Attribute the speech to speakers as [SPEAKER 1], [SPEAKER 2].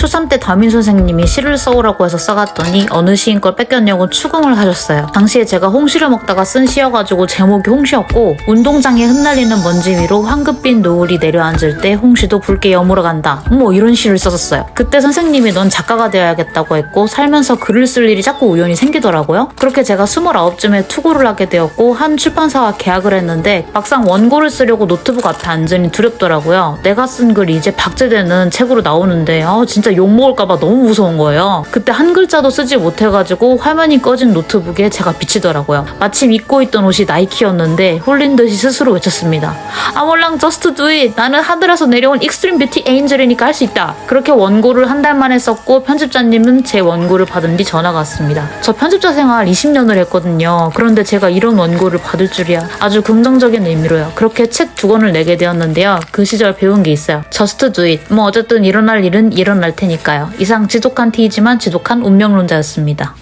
[SPEAKER 1] 초3 때 담임 선생님이 시를 써오라고 해서 써갔더니 어느 시인 걸 뺏겼냐고 추궁을 하셨어요. 당시에 제가 홍시를 먹다가 쓴 시여가지고 제목이 홍시였고 운동장에 흩날리는 먼지 위로 황급빛 노을이 내려앉을 때 홍시도 붉게 여물어 간다. 뭐 이런 시를 썼었어요. 그때 선생님이 넌 작가가 되어야겠다고 했고 살면서 글을 쓸 일이 자꾸 우연히 생기더라고요. 그렇게 제가 29쯤에 투고를 하게 되었고 한 출판사와 계약을 했는데 막상 원고를 쓰려고 노트북 앞에 앉으니 두렵더라고요. 내가 쓴 글이 이제 박제되는 책으로 나오는데 아 진짜 욕먹을까봐 너무 무서운 거예요. 그때 한 글자도 쓰지 못해가지고 화면이 꺼진 노트북에 제가 비치더라고요. 마침 입고 있던 옷이 나이키였는데 홀린 듯이 스스로 외쳤습니다. 아몰랑 저스트 두잇 나는 하늘에서 내려온 익스트림 뷰티 에인젤이니까 할 수 있다. 그렇게 원고를 한 달 만에 썼고 편집자님은 제 원고를 받은 뒤 전화가 왔습니다. 저 편집자 생활 20년을 했거든요. 그런데 제가 이런 원고를 받을 줄이야. 아주 긍정적인 의미로요. 그렇게 책 두 권을 내게 되었는데요. 그 시절 배운 게 있어요. Do it. 뭐 어쨌든 일어날 일은 일어날 테니까요. 이상 지독한 티이지만 지독한 운명론자였습니다.